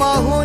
पाहू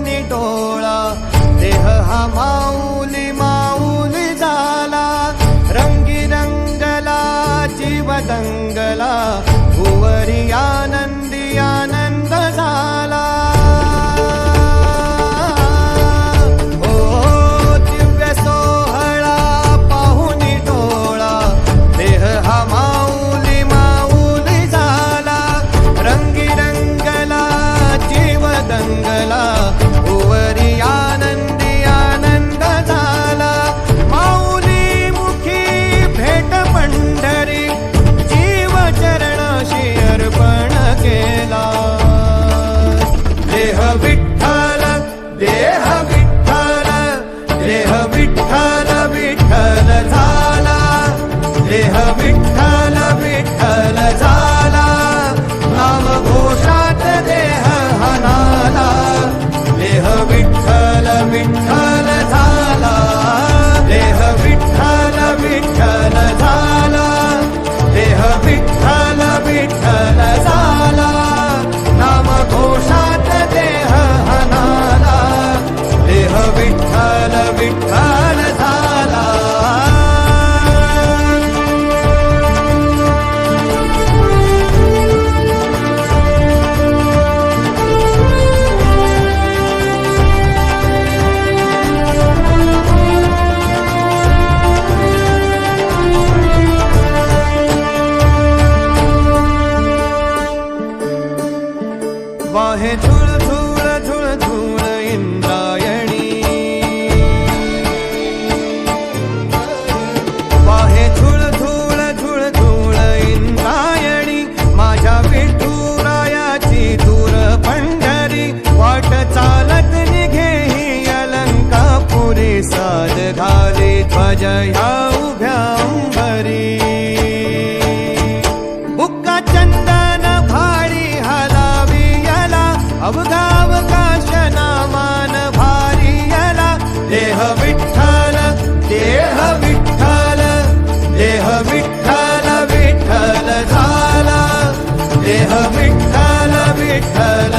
झुळ झुळ झुळ झुळ इंद्रायणी पाहे झुळ झुळ झुळ झुळ इंद्रायणी माझ्या विठुरायाची दूर पंढरी वाट चालत निघे ही अलंकापुरे साध घाले ध्वज ह्या उभ्या अंबरी बुक्का चंदा अवघावकाश काशना मान भारियला देह विठ्ठल देह विठ्ठल देह विठ्ठल विठ्ठल झाला देह विठ्ठल विठ्ठल